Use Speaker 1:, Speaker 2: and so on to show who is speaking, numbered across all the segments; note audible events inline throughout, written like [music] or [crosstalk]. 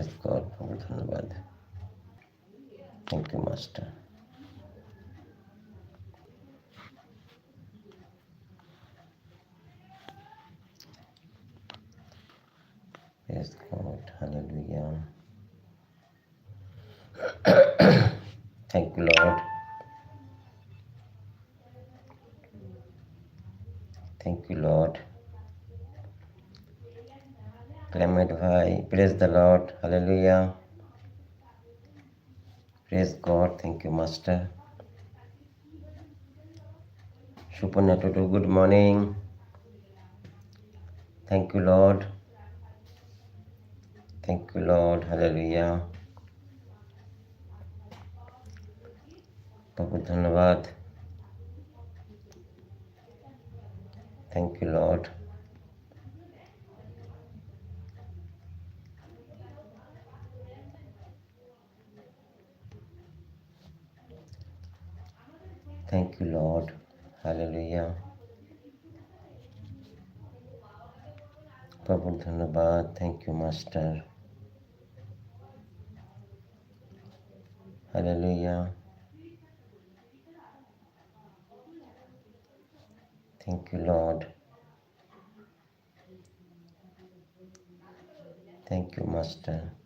Speaker 1: Yes, God, প্রভু ধন্যবাদ thank you master Yes, God, hallelujah. Thank you, Lord. Thank you, Lord. Clement Bhai, praise the Lord, hallelujah. Praise God, thank you, Master. Supana Tutu, good morning. Thank you, Lord. Thank you, Lord, hallelujah. প্রভু ধন্যবাদ thank you lord thank you lord hallelujah প্রভুর ধন্যবাদ thank you master hallelujah Thank you, Lord. Thank you, Master.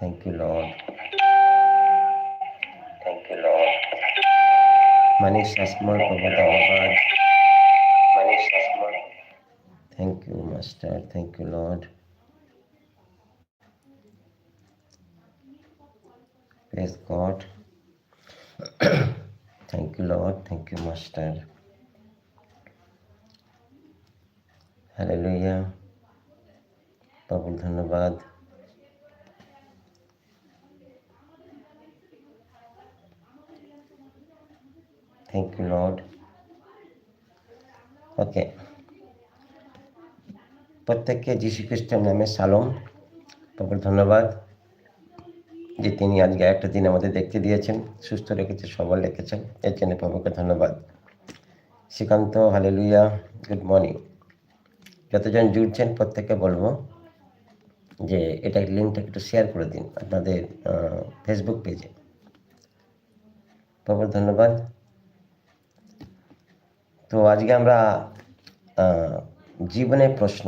Speaker 1: Thank you, Lord. Thank you, Lord. Manish Asmal Prabhupada. Manish Asmal. Thank you, Master. Thank you, Lord. Praise God. [coughs] Thank you, Lord. Thank you, Master. Hallelujah. প্রভুর ধন্যবাদ thank you lord okay প্রত্যেককে যীশু খ্রিস্টের নামে সালম প্রভুর ধন্যবাদ যে তিনি আজকে একটা দিন আমাদের দেখতে দিয়েছেন, সুস্থ রেখেছে সবল রেখেছেন। এর জন্য প্রভুকে ধন্যবাদ। Srikanth hallelujah good morning. যতজন জুড়ছেন, প্রত্যেককে বলব যে এটা লিঙ্কটা একটু শেয়ার করে দিন আপনাদের ফেসবুক পেজে প্রভুর ধন্যবাদ। তো আজকে আমরা জীবনে প্রশ্ন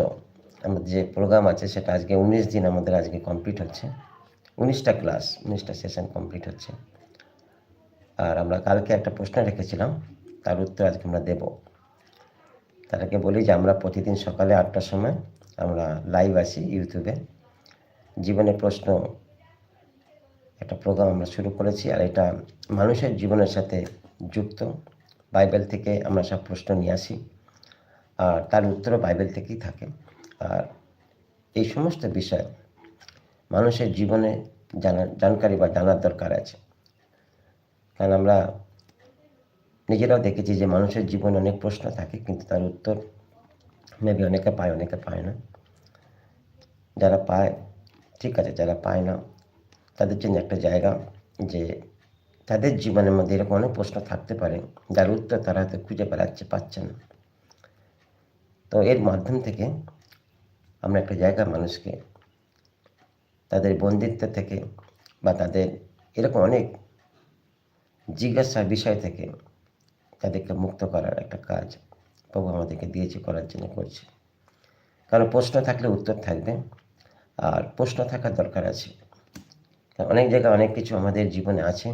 Speaker 1: আমাদের যে প্রোগ্রাম আছে সেটা আজকে উনিশ দিন আমাদের আজকে কমপ্লিট হচ্ছে। উনিশটা ক্লাস উনিশটা সেশন কমপ্লিট হচ্ছে। আর আমরা কালকে একটা প্রশ্ন রেখেছিলাম, তার উত্তর আজকে আমরা দেব। আগে বলি যে আমরা প্রতিদিন সকালে আটটার সময় আমরা লাইভ আসি ইউটিউবে জীবনে প্রশ্ন, একটা প্রোগ্রাম আমরা শুরু করেছি, আর এটা মানুষের জীবনের সাথে যুক্ত। বাইবেল থেকে আমরা সব প্রশ্ন নিয়ে আসি। আর তার উত্তরও বাইবেল থেকেই থাকে। আর এই সমস্ত বিষয় মানুষের জীবনে জানার জানকারি বা জানার দরকার আছে। কারণ আমরা নিজেরাও দেখেছি যে মানুষের জীবনে অনেক প্রশ্ন থাকে, কিন্তু তার উত্তর মেবি অনেকে পায় অনেকে পায় না। যারা পায়, ঠিক আছে, যারা পায় না, তাদের জন্য একটা জায়গা যে তাদের জীবনের মধ্যে এরকম অনেক প্রশ্ন থাকতে পারে, যার উত্তর তারা হয়তো খুঁজে বেড়াচ্ছে, পাচ্ছে না। তো এর মাধ্যম থেকে আমরা একটা জায়গা মানুষকে তাদের বন্দিত্ব থেকে বা তাদের এরকম অনেক জিজ্ঞাসা বিষয় থেকে তাদেরকে মুক্ত করার একটা কাজ প্রভু আমাদেরকে দিয়েছে, করার জন্য করছে। কারণ প্রশ্ন থাকলে উত্তর থাকবে, আর প্রশ্ন থাকার দরকার আছে। অনেক জায়গায় অনেক কিছু আমাদের জীবনে আছে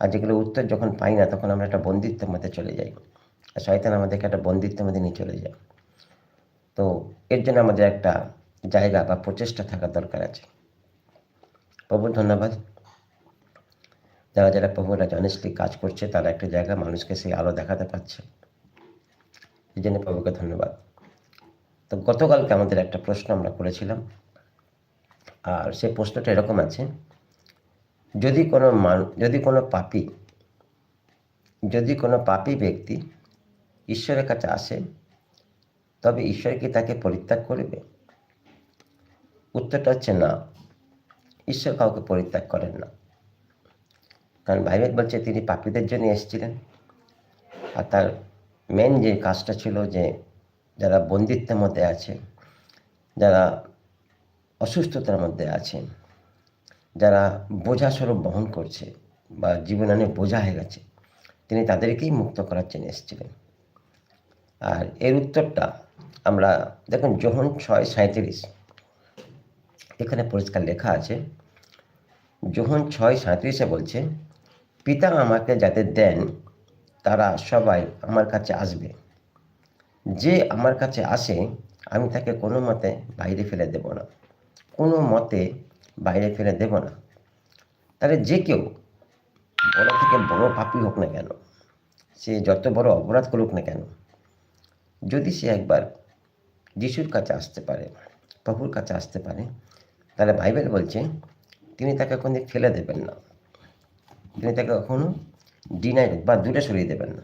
Speaker 1: আর যেগুলো উত্তর যখন পাই না, তখন আমরা একটা বন্দিত্বের মধ্যে চলে যাই। আর শয়তান আমাদেরকে একটা বন্দিত্বের মধ্যে নিয়ে চলে যায়। তো এর জন্য আমাদের একটা জায়গা বা প্রচেষ্টা থাকার দরকার আছে। প্রভুর ধন্যবাদ। যারা যারা প্রভুর অনেস্টলি কাজ করছে, তারা একটা জায়গা মানুষকে সেই আলো দেখাতে পারছে। এই জন্য প্রভুকে ধন্যবাদ। তো গতকালকে আমাদের একটা প্রশ্ন আমরা করেছিলাম। আর সেই প্রশ্নটা এরকম আছে যদি কোনো মান, যদি কোনো পাপি, যদি কোনো পাপি ব্যক্তি ঈশ্বরের কাছে আসে, তবে ঈশ্বর কি তাকে পরিত্যাগ করবে? উত্তরটা হচ্ছে না। ঈশ্বর কাউকে পরিত্যাগ করেন না। কারণ বাইবেল বলছে, তিনি পাপীদের জন্য এসেছিলেন। আর তার মেন যে কাজটা ছিল যে, যারা বন্দিত্বের মধ্যে আছে, যারা অসুস্থতার মধ্যে আছে যারা বোঝা স্বরূপ বহন করছে বা জীবনে অনেক বোঝা হয়ে গেছে, তিনি তাদেরকেই মুক্ত করার জন্য এসেছিলেন। আর এর উত্তরটা আমরা, দেখুন যোহন ছয় সাঁত্রিশ এখানে পরিষ্কার লেখা আছে। যোহন ছয় সাঁত্রিশে বলছে, পিতা আমাকে যাতে দেন, তারা সবাই আমার কাছে আসবে। যে আমার কাছে আসে, আমি তাকে কোনো মতে বাইরে ফেলে দেব না। কোনো মতে বাইরে ফেলে দেব না। তাহলে যে কেউ বড় থেকে বড় পাপি হোক না কেন, সে যত বড় অপরাধ করুক না কেন, যদি সে একবার যিশুর কাছে আসতে পারে, প্রভুর কাছে আসতে পারে, তাহলে বাইবেল বলছে, তিনি তাকে কোনো ফেলে দেবেন না। তিনি তাকে কখনো ডিনাই বা দূরে সরিয়ে দেবেন না।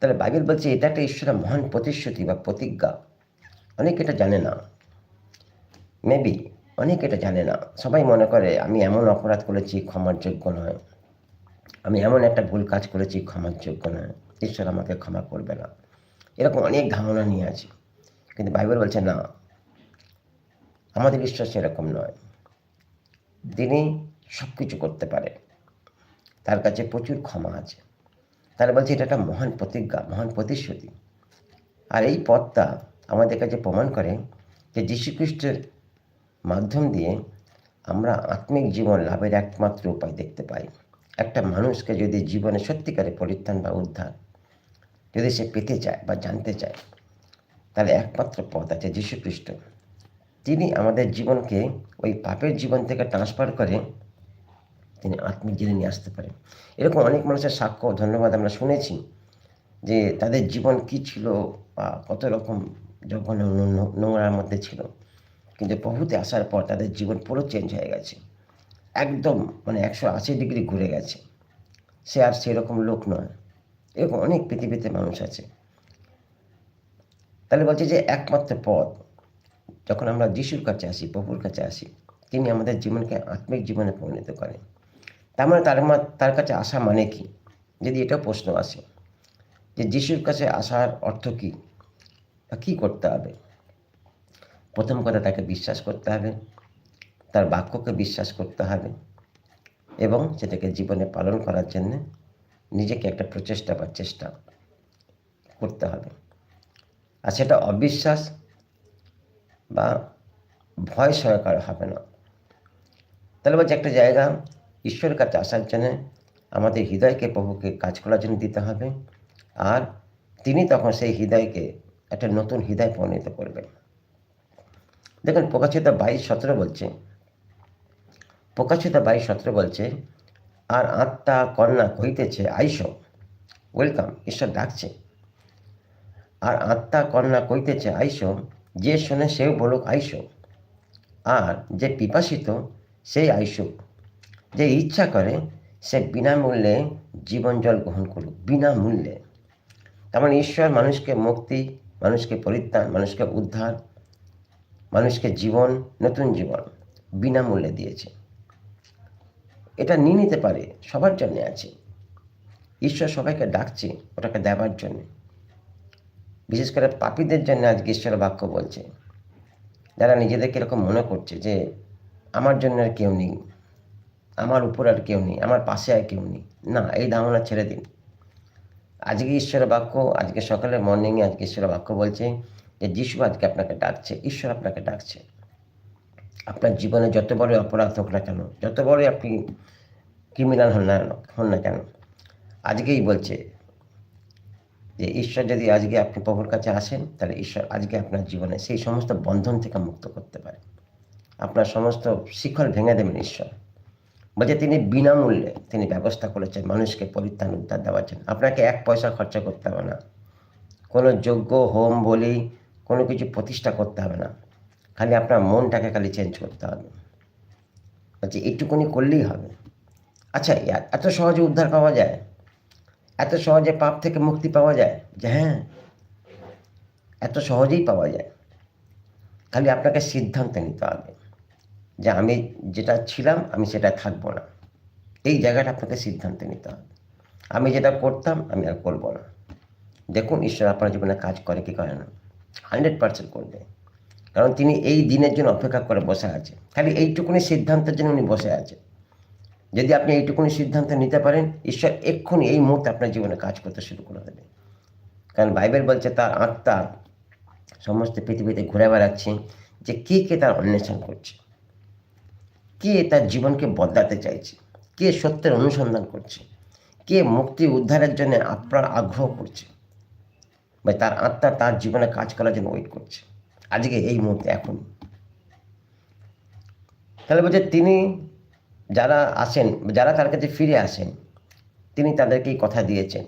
Speaker 1: তাহলে বাইবেল বলছে, এটা একটা ঈশ্বরের মহান প্রতিশ্রুতি বা প্রতিজ্ঞা। অনেকে এটা জানে না। মেবি অনেক এটা জানে না। সবাই মনে করে, আমি এমন অপরাধ করেছি, ক্ষমার যোগ্য নয়। আমি এমন একটা ভুল কাজ করেছি, ক্ষমার যোগ্য নয়। ঈশ্বর আমাকে ক্ষমা করবে না। এরকম অনেক ধারণা নিয়ে আছে। কিন্তু বাইবেল বলছে, না, আমাদের ঈশ্বর সেরকম নয়। তিনি সব কিছু করতে পারে। তার কাছে প্রচুর ক্ষমা আছে। তাহলে বলছে, এটা একটা মহান প্রতিজ্ঞা, মহান প্রতিশ্রুতি। আর এই পথটা আমাদের কাছে প্রমাণ করে যে যীশুখ্রিস্টের মাধ্যম দিয়ে আমরা আত্মিক জীবন লাভের একমাত্র উপায় দেখতে পাই। একটা মানুষকে যদি জীবনে সত্যিকারে পরিত্রাণ বা উদ্ধার যদি সে পেতে চায় বা জানতে চায়, তাহলে একমাত্র পথ আছে যীশুখ্রিস্ট। তিনি আমাদের জীবনকে ওই পাপের জীবন থেকে ট্রান্সফার করে তিনি আত্মিক জীবনে নিয়ে আসতে পারেন। এরকম অনেক মানুষের সাক্ষ্য ধন্যবাদ আমরা শুনেছি যে তাদের জীবন কি ছিল বা কত রকম যখন নোংরার মধ্যে ছিল। কিন্তু প্রভুতে আসার পর তাদের জীবন পুরো চেঞ্জ হয়ে গেছে। একদম মানে একশো আশি ডিগ্রি ঘুরে গেছে। সে আর সেরকম লোক নয়। এরকম অনেক পৃথিবীতে মানুষ আছে। তাহলে বলছে যে একমাত্র পথ। যখন আমরা যিশুর কাছে আসি, প্রভুর কাছে আসি, তিনি আমাদের জীবনকে আত্মিক জীবনে পরিণত করেন। তার মানে তার তার কাছে আসা মানে কি? যদি এটা প্রশ্ন আসে, যে যিশুর কাছে আসার অর্থ কী? বা কী করতে হবে? প্রথম কথা তাকে বিশ্বাস করতে হবে, তার বাক্যকে বিশ্বাস করতে হবে এবং সেটাকে জীবনে পালন করার জন্য নিজেকে একটা প্রচেষ্টা বা চেষ্টা করতে হবে। আর সেটা অবিশ্বাস বা ভয় সহকার হবে না। তাহলে বলছে একটা জায়গা ঈশ্বরের কাছে আসার জন্য আমাদের হৃদয়কে প্রভুকে কাজ করার জন্য দিতে হবে, আর তিনি তখন সেই হৃদয়কে একটা নতুন হৃদয় পরিণত করবেন। দেখুন প্রকাশিত বাইশ সতেরো বলছে। প্রকাশিত বাইশ সতেরো বলছে, আর আত্মা কন্যা কইতেছে আইস, ওয়েলকাম, ঈশ্বর ডাকছে। আর আত্মা কন্যা কইতেছে আইস, যে শোনে সেও বলুক, আইস, আর যে পিপাসিত, সেই আইসুক যে ইচ্ছা করে, সে বিনামূল্যে জীবন জল গ্রহণ করুক, বিনামূল্যে। তার মানে ঈশ্বর মানুষকে মুক্তি, মানুষকে পরিত্রাণ, মানুষকে উদ্ধার মানুষকে জীবন, নতুন জীবন বিনামূল্যে দিয়েছে। এটা নিয়ে নিতে পারে সবার জন্যে আছে। ঈশ্বর সবাইকে ডাকছে ওটাকে দেবার জন্য। বিশেষ করে পাপীদের জন্য আজকে ঈশ্বর বাক্য বলছে। যারা নিজেদেরকে এরকম মনে করছে যে, আমার জন্য আর কেউ নেই। আমার উপর আর কেউ নেই। আমার পাশে আর কেউ নেই। না, এই ধারণা ছেড়ে দিন। আজকে ঈশ্বরের বাক্য, আজকে সকালে মর্নিংয়ে আজকে ঈশ্বরের বাক্য বলছে যে যিশু আজকে আপনাকে ডাকছে, ঈশ্বর আপনাকে ডাকছে। আপনার জীবনে যত বড় অপরাধ হোক না কেন, যত বড় আপনি ক্রিমিনাল হন না হন না কেন, আজকেই বলছে যে ঈশ্বর যদি আজকে আপনি প্রভুর কাছে আসেন, তাহলে ঈশ্বর আজকে আপনার জীবনে সেই সমস্ত বন্ধন থেকে মুক্ত করতে পারে। আপনার সমস্ত শিখল ভেঙে দেবেন ঈশ্বর। বলছে তিনি বিনামূল্যে তিনি ব্যবস্থা করেছেন, মানুষকে পরিত্রাণ উদ্ধার দেওয়ার জন্য। আপনাকে এক পয়সা খরচা করতে হবে না। কোনো যোগ্য হোম বলি কোনো কিছু প্রতিষ্ঠা করতে হবে না। খালি আপনার মনটাকে খালি চেঞ্জ করতে হবে। বলছে এইটুকুনি করলেই হবে। আচ্ছা এত সহজে উদ্ধার পাওয়া যায়? এত সহজে পাপ থেকে মুক্তি পাওয়া যায়? যে হ্যাঁ এত সহজেই পাওয়া যায়। খালি আপনাকে সিদ্ধান্ত নিতে হবে যে আমি যেটা ছিলাম, আমি সেটা থাকব না। এই জায়গাটা আপনাকে সিদ্ধান্ত নিতে হবে। আমি যেটা করতাম, আমি আর করব না। দেখুন, ঈশ্বর আপনার জীবনে কাজ করে কি করে না। হান্ড্রেড পার্সেন্ট করবে। কারণ তিনি এই দিনের জন্য অপেক্ষা করে বসে আছে। খালি এইটুকুনি সিদ্ধান্তের জন্য উনি বসে আছে। যদি আপনি এইটুকুনি সিদ্ধান্ত নিতে পারেন, ঈশ্বর এক্ষুনি এই মুহূর্তে আপনার জীবনে কাজ করতে শুরু করে দেবে। কারণ বাইবেল বলছে, তার আত্মা সমস্ত পৃথিবীতে ঘুরে বেড়াচ্ছে যে কে কে তার অন্বেষণ করছে। কে তার জীবনকে বদলাতে চাইছে। কে সত্যের অনুসন্ধান করছে। কে মুক্তি উদ্ধারের জন্য আপনার আগ্রহ করছে। বা তার আত্মা তার জীবনে কাজ করার জন্য ওয়েট করছে। আজকে এই মুহূর্তে এখন তাহলে বলছে, তিনি যারা আসেন, যারা তার কাছে ফিরে আসেন, তিনি তাদেরকে এই কথা দিয়েছেন।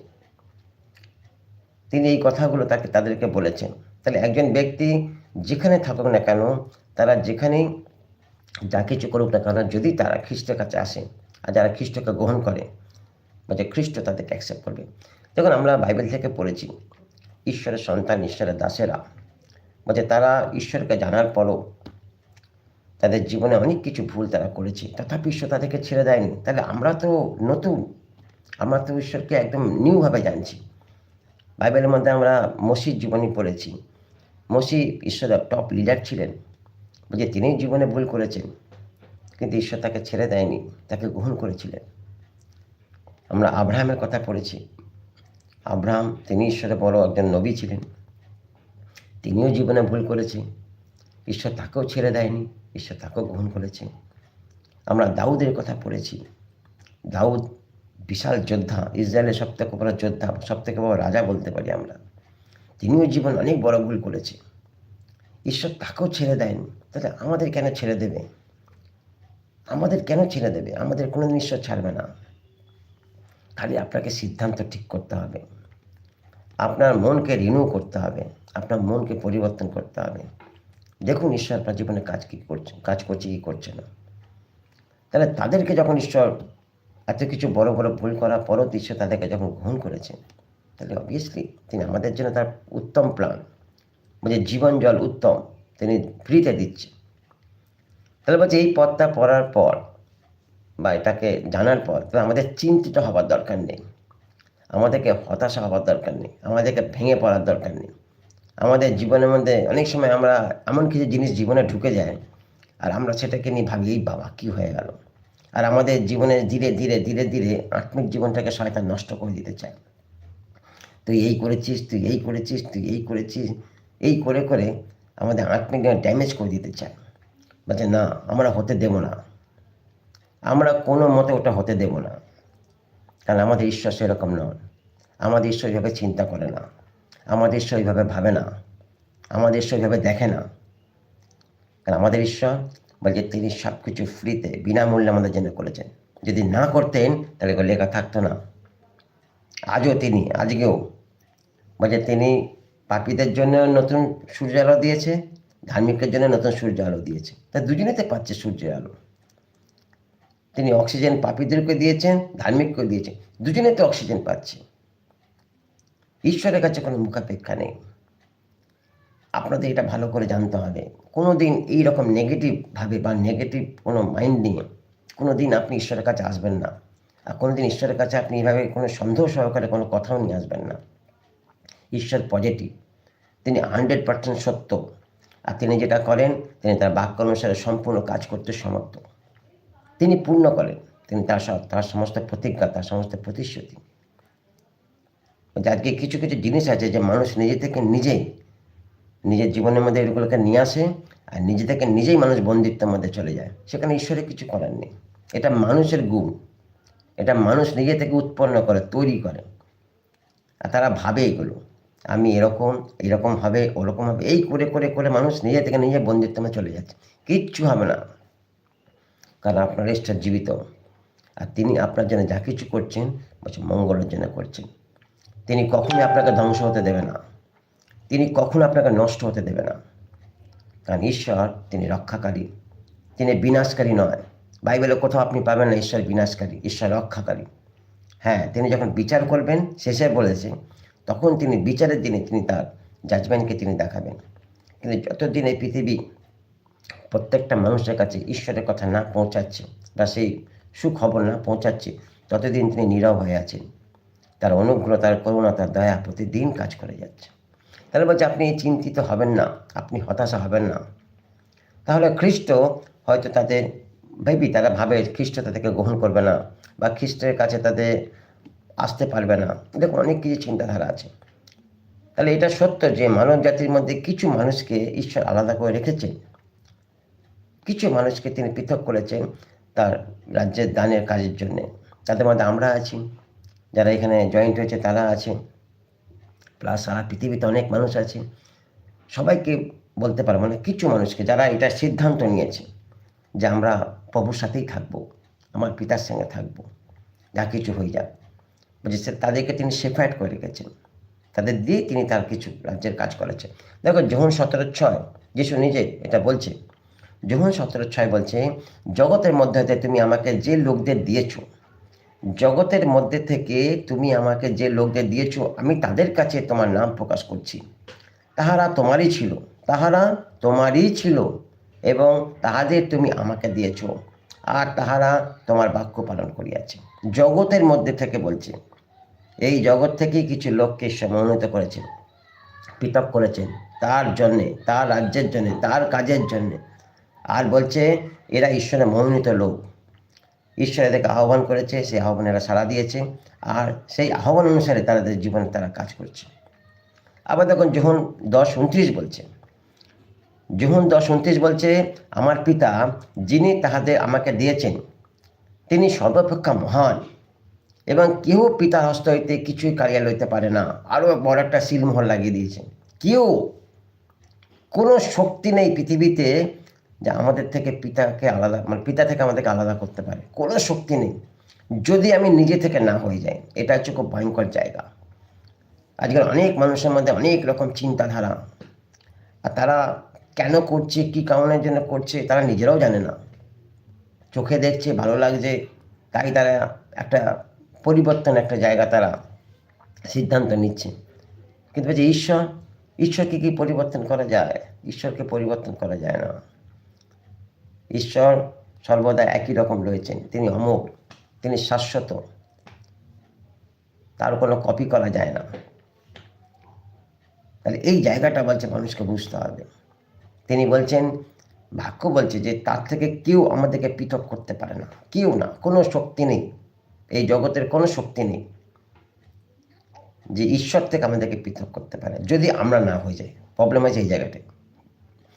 Speaker 1: তিনি এই কথাগুলো তাকে, তাদেরকে বলেছেন। তাহলে একজন ব্যক্তি যেখানে থাকুক না কেন, তারা যেখানেই যা কিছু করুক না কেন, যদি তারা খ্রিস্টের কাছে আসে, আর যারা খ্রিস্টকে গ্রহণ করে বা যে খ্রিস্ট তাদেরকে অ্যাকসেপ্ট করবে। দেখুন, আমরা বাইবেল থেকে পড়েছি ঈশ্বরের সন্তান, ঈশ্বরের দাসেরা। বলছে, তারা ঈশ্বরকে জানার পরও তাদের জীবনে অনেক কিছু ভুল তারা করেছে। তথাপি ঈশ্বর তাদেরকে ছেড়ে দেয়নি। তাহলে আমরা তো নতুন। আমরা তো ঈশ্বরকে একদম নিউভাবে জানছি। বাইবেলের মধ্যে আমরা মসির জীবনী পড়েছি। মসি ঈশ্বরের টপ লিডার ছিলেন। যে তিনি জীবনে ভুল করেছেন, কিন্তু ঈশ্বর তাকে ছেড়ে দেয়নি, তাকে গ্রহণ করেছিলেন। আমরা আব্রাহামের কথা পড়েছি। আব্রাহাম তিনি ঈশ্বরের বড় একজন নবী ছিলেন। তিনিও জীবনে ভুল করেছে। ঈশ্বর তাকেও ছেড়ে দেয়নি। ঈশ্বর তাকেও গ্রহণ করেছে। আমরা দাউদের কথা পড়েছি। দাউদ বিশাল যোদ্ধা, ইসরায়েলের সব থেকে বড় যোদ্ধা সব থেকে বড় রাজা বলতে পারি আমরা। তিনিও জীবন অনেক বড় ভুল করেছে। ঈশ্বর তাকেও ছেড়ে দেয়নি। তাহলে আমাদের কেন ছেড়ে দেবে? আমাদের কেন ছেড়ে দেবে? আমাদের কোনোদিন ঈশ্বর ছাড়বে না। খালি আপনাকে সিদ্ধান্ত ঠিক করতে হবে। আপনার মনকে রিনিউ করতে হবে, আপনার মনকে পরিবর্তন করতে হবে। দেখুন ঈশ্বর আপনার জীবনে কাজ কী করছে, কাজ করছে কি করছে না। তাহলে তাদেরকে যখন ঈশ্বর এত কিছু বড় বড় ভুল করার পরও ঈশ্বর তাদেরকে যখন গ্রহণ করেছেন, তাহলে অবভিয়াসলি তিনি আমাদের জন্য তার উত্তম প্ল্যান বলছে জীবন জল উত্তম তিনি ফ্রিতে দিচ্ছে। তাহলে বলছে এই পথটা পড়ার পর বা এটাকে জানার পর তাহলে আমাদের চিন্তিত হবার দরকার নেই। আমাদেরকে হতাশা হওয়ার দরকার নেই, আমাদেরকে ভেঙে পড়ার দরকার নেই। আমাদের জীবনের মধ্যে অনেক সময় আমরা এমন কিছু জিনিস জীবনে ঢুকে যায় আর আমরা সেটাকে নিয়ে ভাবি, এই বাবা, কী হয়ে গেল? আর আমাদের জীবনে ধীরে ধীরে ধীরে ধীরে আত্মিক জীবনটাকে শয়তান নষ্ট করে দিতে চায়। তুই এই করেছিস, তুই এই করেছিস, তুই এই করেছিস। এই করে করে আমাদের আত্মিক ড্যামেজ করে দিতে চায়। বলছে, না, আমরা হতে দেব না। আমরা কোনো মতে ওটা হতে দেব না। কারণ আমাদের ঈশ্বর সেরকম নন। আমাদের ঈশ্বর এইভাবে চিন্তা করে না। আমাদের ঈশ্বর এইভাবে ভাবে না। আমাদের ঈশ্বর এইভাবে দেখে না। কারণ আমাদের ঈশ্বর বলছে, তিনি সব কিছু ফ্রিতে বিনামূল্যে আমাদের জন্য করেছেন। যদি না করতেন, তাহলে লেখা থাকতো না। আজও তিনি, আজকেও। বলছে, তিনি পাপীদের জন্য নতুন সূর্য আলো দিয়েছে ধার্মিকের জন্য নতুন সূর্য আলো দিয়েছে। তা দুজনেতে পাচ্ছে সূর্যের আলো। তিনি অক্সিজেন পাপীদেরকে দিয়েছেন, ধার্মিককে দিয়েছেন। দুজনে তো অক্সিজেন পাচ্ছে। ঈশ্বরের কাছে কোনো মুখাপেক্ষা নেই। আপনাদের এটা ভালো করে জানতে হবে। কোনো দিন এইরকম নেগেটিভভাবে বা নেগেটিভ কোনো মাইন্ড নিয়ে কোনো দিন আপনি ঈশ্বরের কাছে আসবেন না। আর কোনো দিন ঈশ্বরের কাছে আপনি এইভাবে কোনো সন্দেহ সহকারে কোনো কথাও নিয়ে আসবেন না। ঈশ্বর পজিটিভ তিনি হান্ড্রেড পার্সেন্ট সত্য। আর তিনি যেটা করেন, তিনি তার বাক্য অনুসারে সম্পূর্ণ কাজ করতে সমর্থ। তিনি পূর্ণ করেন। তিনি তার তার সমস্ত প্রতিজ্ঞা, তার সমস্ত প্রতিশ্রুতি। আজকে কিছু কিছু জিনিস আছে যে মানুষ নিজে থেকে নিজেই, নিজের জীবনের মধ্যে এগুলোকে নিয়ে আসে আর নিজে থেকে নিজেই মানুষ বন্দিত্বের মধ্যে চলে যায়। সেখানে ঈশ্বরের কিছু করার নেই। এটা মানুষের গুণ। এটা মানুষ নিজে থেকে উৎপন্ন করে, তৈরি করে। আর তারা ভাবে এগুলো। আমি এরকম এরকম হবে ওরকম হবে এই করে করে করে মানুষ নিজে থেকে নিজে বন্দিত্বমে চলে যাচ্ছে। কিচ্ছু হবে না। কারণ আপনার ঈশ্বর জীবিত। আর তিনি আপনার জন্য যা কিছু করছেন বলছে মঙ্গলের জন্য করছেন। তিনি কখনোই আপনাকে ধ্বংস হতে দেবে না। তিনি কখনো আপনাকে নষ্ট হতে দেবে না। কারণ ঈশ্বর তিনি রক্ষাকারী। তিনি বিনাশকারী নয়। বাইবেলে কোথাও আপনি পাবেন না ঈশ্বর বিনাশকারী, ঈশ্বর রক্ষাকারী। হ্যাঁ তিনি যখন বিচার করবেন, শেষে বলেছে, তখন তিনি বিচারের দিনে তিনি তার জাজমেন্টকে তিনি দেখাবেন। কিন্তু যতদিন এই পৃথিবী প্রত্যেকটা মানুষের কাছে ঈশ্বরের কথা না পৌঁছাচ্ছে বা সেই সুখবর না পৌঁছাচ্ছে, ততদিন তিনি নীরব হয়ে আছেন। তার অনুগ্রহ, তার করুণা, তার দয়া প্রতিদিন কাজ করে যাচ্ছে। তাহলে বলছে, আপনি চিন্তিত হবেন না, আপনি হতাশা হবেন না। তাহলে খ্রিস্ট হয়তো তাদের ভেবি তারা ভাবে খ্রিস্ট তাদেরকে গ্রহণ করবে না বা খ্রিস্টের কাছে তাদের আসতে পারবে না। দেখুন, অনেক কিছু চিন্তাধারা আছে। তাহলে এটা সত্য যে মানব জাতির মধ্যে কিছু মানুষকে ঈশ্বর আলাদা করে রেখেছেন কিছু মানুষকে তিনি পৃথক করেছেন তার রাজ্যের দানের কাজের জন্যে। তাদের মধ্যে আমরা আছি, যারা এখানে জয়েন্ট হয়েছে তারা আছে। প্লাস সারা পৃথিবীতে অনেক মানুষ আছে। সবাইকে বলতে পারব না, কিছু মানুষকে, যারা এটা সিদ্ধান্ত নিয়েছে যে আমরা প্রভুর সাথেই থাকব, আমার পিতার সঙ্গে থাকব, যা কিছু হয়ে যাক। বলছে তাদেরকে তিনি সেফাইড করে রেখেছেন। তাদের দিয়ে তিনি তার কিছু রাজ্যের কাজ করেছেন। দেখো, যখন সতেরো ছয়, যিশু নিজে এটা বলছে যখন সতেরো ছয় বলছে, জগতের মধ্যে হতে তুমি আমাকে যে লোকদের দিয়েছ, জগতের মধ্যে থেকে তুমি আমাকে যে লোকদের দিয়েছ, আমি তাদের কাছে তোমার নাম প্রকাশ করছি। তাহারা তোমারই ছিল, তাহারা তোমারই ছিল এবং তাহাদের তুমি আমাকে দিয়েছ আর তাহারা তোমার বাক্য পালন করিয়াছে। জগতের মধ্যে থেকে বলছে, এই জগৎ থেকেই কিছু লোককে মনোনীত করেছেন পৃথক করেছেন তার জন্যে, তার রাজ্যের জন্যে, তার কাজের জন্যে আর বলছে, এরা ঈশ্বরের মনোনীত লোক। ঈশ্বর এদেরকে আহ্বান করেছে, সেই আহ্বানে এরা সাড়া দিয়েছে। আর সেই আহ্বান অনুসারে তাদের জীবনে তারা কাজ করছে। আবার দেখুন, যখন দশ উনত্রিশ বলছে, যখন দশ উনত্রিশ বলছে, আমার পিতা যিনি তাহাদের আমাকে দিয়েছেন, তিনি সর্বাপেক্ষা মহান এবং কেউ পিতার হস্ত হইতে কিছুই কাড়িয়া লইতে পারে না। আরও বড় একটা সিলমোহর লাগিয়ে দিয়েছেন কেউ কোনো শক্তি নেই পৃথিবীতে যে আমাদের থেকে পিতাকে আলাদা মানে পিতা থেকে আমাদেরকে আলাদা করতে পারে। কোনো শক্তি নেই। যদি আমি নিজে থেকে না হয়ে যাই, এটা হচ্ছে খুব ভয়ঙ্কর জায়গা। আজকাল অনেক মানুষের মধ্যে অনেক রকম চিন্তাধারা। আর তারা কেন করছে, কী কারণের জন্য করছে, তারা নিজেরাও জানে না। চোখে দেখছে, ভালো লাগছে, তাই তারা একটা পরিবর্তন, একটা জায়গা তারা সিদ্ধান্ত নিচ্ছে। কিন্তু বলছে, ঈশ্বর ঈশ্বরকে কি পরিবর্তন করা যায়? ঈশ্বরকে পরিবর্তন করা যায় না। ঈশ্বর সর্বদা একই রকম রয়েছেন। তিনি অমোঘ, তিনি শাশ্বত। তার কোনো কপি করা যায় না। তাহলে এই জায়গাটা বলছে মানুষকে বুঝতে হবে। তিনি বলছেন, ভাগ্য বলছে যে তার থেকে কেউ আমাদেরকে পৃথক করতে পারে না। কেউ না, কোনো শক্তি নেই। এই জগতের কোনো শক্তি নেই যে ঈশ্বর থেকে আমাদেরকে পৃথক করতে পারে। যদি আমরা না হয়ে যাই প্রবলেম আছে এই জায়গাটায়।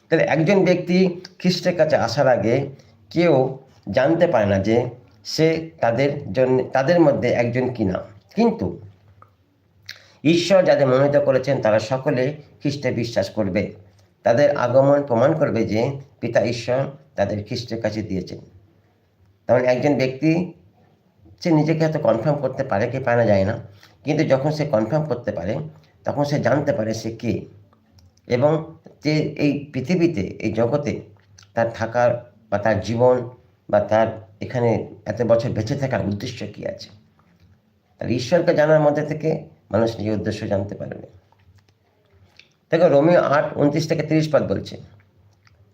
Speaker 1: তাহলে একজন ব্যক্তি খ্রিস্টের কাছে আসার আগে কেউ জানতে পারে না যে সে তাদের জন্য, তাদের মধ্যে একজন কিনা কিন্তু ঈশ্বর যাদের মনোনীত করেছেন, তারা সকলে খ্রিস্টে বিশ্বাস করবে। তাদের আগমন প্রমাণ করবে যে পিতা ঈশ্বর তাদের খ্রিস্টের কাছে দিয়েছেন। তেমন একজন ব্যক্তি, সে নিজেকে হয়তো কনফার্ম করতে পারে কি পারে যায় না। কিন্তু যখন সে কনফার্ম করতে পারে, তখন সে জানতে পারে সে কে। এবং যে এই পৃথিবীতে, এই জগতে তার থাকার বা তার জীবন বা তার এখানে এত বছর বেঁচে থাকার উদ্দেশ্য কী আছে? তার ঈশ্বরকে জানার মধ্যে থেকে মানুষ নিজের উদ্দেশ্য জানতে পারবে। দেখো, রোমিও আট উনত্রিশ থেকে তিরিশ পদ বলছে।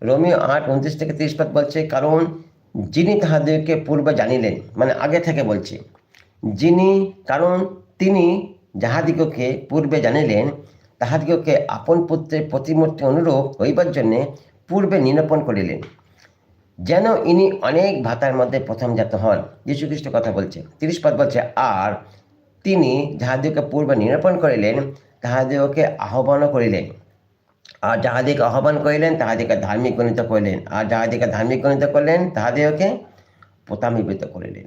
Speaker 1: রোমিও আট উনত্রিশ থেকে তিরিশ পদ বলছে, কারণ যিনি তাহাদেরকে পূর্বে জানিলেন মানে আগে থেকে বলছে, যিনি, কারণ তিনি যাহাদিগকে পূর্বে জানিলেন তাহাদিগকে আপন পুত্রের প্রতিমূর্তি অনুরূপ হইবার জন্যে পূর্বে নিরূপণ করিলেন। যেন ইনি অনেক ভাতার মধ্যে প্রথম জাত হন যীশুখ্রিস্ট কথা বলছে। তিরিশ পদ বলছে, আর তিনি যাহাদিগকে পূর্বে নিরূপণ করিলেন, তাহাদিগকে আহ্বানও করিলেন। আর যাহাদিকে আহ্বান করিলেন তাহাদিকে ধার্মিক গণিত করিলেন। আর যাহাদিকে ধার্মিক গণিত করলেন, তাহাদিগকে পোতামিবৃত করিলেন।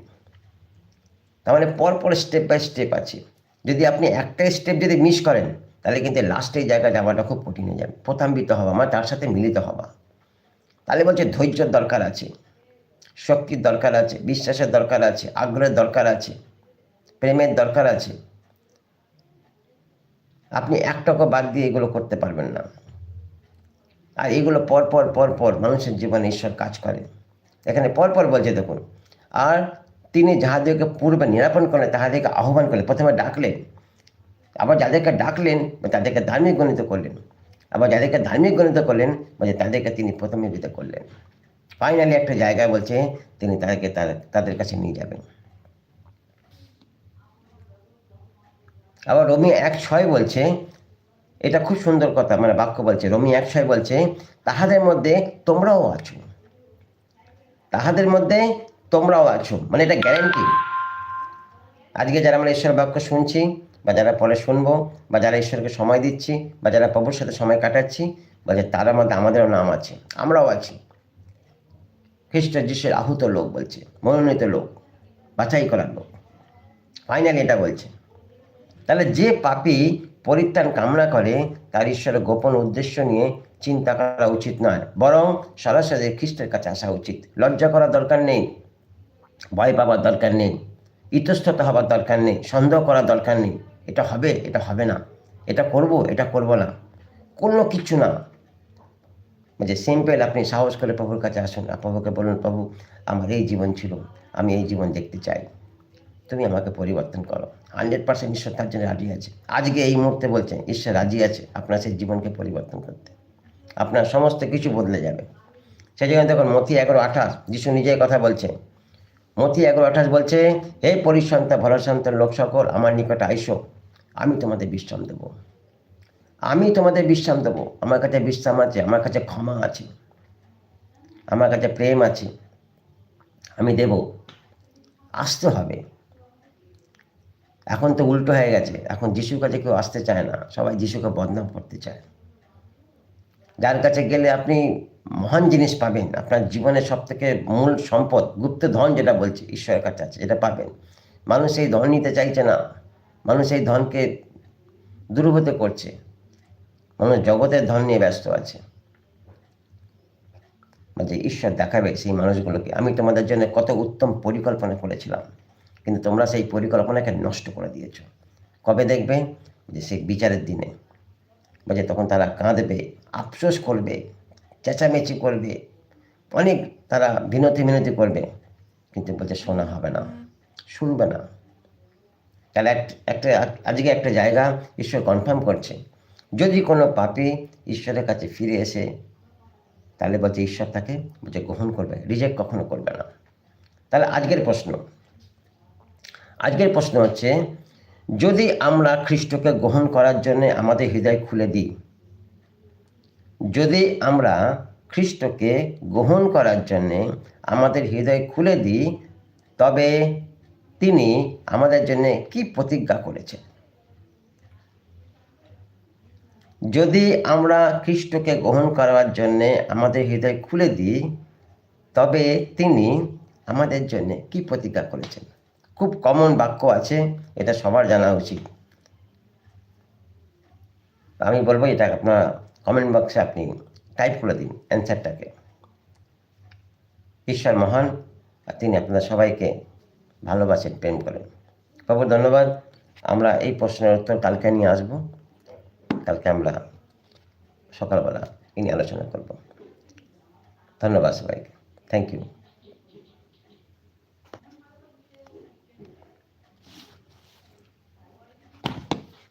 Speaker 1: তার মানে পরপর স্টেপ বাই স্টেপ আছে। যদি আপনি একটা স্টেপ যদি মিস করেন তাহলে কিন্তু লাস্টে জায়গা যাওয়াটা খুব কঠিন হয়ে যাবে। প্রথমবিত হওয়া মানে তার সাথে মিলিত হওয়া। তাহলে বলছে ধৈর্যের দরকার আছে, শক্তির দরকার আছে, বিশ্বাসের দরকার আছে, আগ্রহের দরকার আছে, প্রেমের দরকার আছে। আপনি এক টাকা বাদ দিয়ে এগুলো করতে পারবেন না। আর এগুলো পর পর পর পর মানুষের জীবনে ঈশ্বর কাজ করে। এখানে পর পর বলছে দেখুন, আর তিনি যাহাদেরকে পূর্বে নিরাপণ করলেন তাহাদেরকে আহ্বান করলেন প্রথমে ডাকলেন আবার যাদেরকে ডাকলেন বা তাদেরকে ধার্মিক গণিত করলেন, আবার যাদেরকে ধার্মিক গণিত করলেন বলছে তাদেরকে তিনি প্রথমে বিত করলেন। ফাইনালি একটা জায়গায় বলছে, তিনি তাদেরকে তাদের কাছে নিয়ে যাবেন। আবার রমি এক ছয় বলছে, এটা খুব সুন্দর কথা মানে বাক্য বলছে, রমি এক ছয় বলছে, তাহাদের মধ্যে তোমরাও আছো। তাহাদের মধ্যে তোমরাও আছো। মানে এটা গ্যারেন্টি আজকে যারা আমরা ঈশ্বর বাক্য শুনছি বা যারা পরে শুনব বা যারা ঈশ্বরকে সময় দিচ্ছি বা যারা প্রভুর সাথে সময় কাটাচ্ছি, বলছে তার মধ্যে আমাদেরও নাম আছে, আমরাও আছি। খ্রিস্ট যিশুর আহুত লোক বলছে, মনোনীত লোক, বাছাই করার লোক। ফাইনালি এটা বলছে। তাহলে যে পাপি পরিত্রাণ কামনা করে, তার ঈশ্বরের গোপন উদ্দেশ্য নিয়ে চিন্তা করা উচিত নয়, বরং সরাসরি খ্রিস্টের কাছে আসা উচিত। লজ্জা করার দরকার নেই, ভয় পাবার দরকার নেই, ইতস্তত হবার দরকার নেই, সন্দেহ করার দরকার নেই। এটা হবে এটা হবে না। এটা করব এটা করব না। কোনো কিছু না। যে সিম্পল আপনি সাহস করে প্রভুর কাছে আসুন। প্রভুকে বলুন, প্রভু, আমার এই জীবন ছিল, আমি এই জীবন দেখতে চাই। তুমি আমাকে পরিবর্তন করো। হান্ড্রেড পার্সেন্ট ঈশ্বর তার জন্য রাজি আছে। আজকে এই মুহূর্তে বলছেন, ঈশ্বর রাজি আছে আপনার সেই জীবনকে পরিবর্তন করতে। আপনার সমস্ত কিছু বদলে যাবে। সেই জন্য দেখুন, মতি এগারো আঠাশ, যিশু নিজেই কথা বলছে মতি এগারো আঠাশ বলছে, হে পরিসন্তা, ভরসন্ত লোক সকল আমার নিকটে আইসো। আমি তোমাদের বিশ্রাম দেবো। আমি তোমাদের বিশ্রাম দেবো। আমার কাছে বিশ্রাম আছে, আমার কাছে ক্ষমা আছে, আমার কাছে প্রেম আছে। আমি দেব। আসতে হবে। এখন তো উল্টো হয়ে গেছে। এখন যিশুর কাছে কেউ আসতে চায় না। সবাই যিশুকে বদনাম করতে চায়। যার কাছে গেলে আপনি মহান জিনিস পাবেন। আপনার জীবনের সব থেকে মূল সম্পদ গুপ্ত ধন যেটা বলছে, ঈশ্বরের কাছে আছে এটা পাবেন। মানুষ এই ধন নিতে চাইছে না। মানুষ এই ধনকে দুর্গত করছে। মানুষ জগতের ধন নিয়ে ব্যস্ত আছে। যে ঈশ্বর দেখাবে সেই মানুষগুলোকে। আমি তোমাদের জন্য কত উত্তম পরিকল্পনা করেছিলাম, কিন্তু তোমরা সেই পরিকল্পনাকে নষ্ট করে দিয়েছ। কবে দেখবে? যে সেই বিচারের দিনে। বা যে তখন তারা কাঁদবে, আফসোস করবে, চেঁচামেচি করবে, অনেক তারা বিনতি মিনতি করবে। কিন্তু বলছে শোনা হবে না, শুনবে না। তাহলে একটা আজকে একটা জায়গা ঈশ্বর কনফার্ম করছে। যদি কোনো পাপি ঈশ্বরের কাছে ফিরে এসে, তাহলে বলছে ঈশ্বর তাকে বলছে গ্রহণ করবে রিজেক্ট কখনো করবে না। তাহলে আজকের প্রশ্ন। আজকের প্রশ্ন হচ্ছে, যদি আমরা খ্রিস্টকে গ্রহণ করার জন্য আমাদের হৃদয় খুলে দিই, যদি আমরা খ্রিস্টকে গ্রহণ করার জন্যে আমাদের হৃদয় খুলে দিই, তবে তিনি আমাদের জন্য কি প্রতিজ্ঞা করেছেন? যদি আমরা খ্রিস্টকে গ্রহণ করার জন্যে আমাদের হৃদয় খুলে দিই, তবে তিনি আমাদের জন্য কি প্রতিজ্ঞা করেছেন? খুব কমন বাক্য আছে, এটা সবার জানা উচিত। আমি বলব এটা আপনার কমেন্ট বক্সে আপনি টাইপ করে দিন অ্যান্সারটাকে ঈশ্বর মহান তিনি আপনাদের সবাইকে ভালোবাসেন প্রেম করেন বাবু, ধন্যবাদ। আমরা এই প্রশ্নের উত্তর কালকে নিয়ে আসব। কালকে আমরা সকালবেলা নিয়ে আলোচনা করব। ধন্যবাদ সবাইকে। Thank you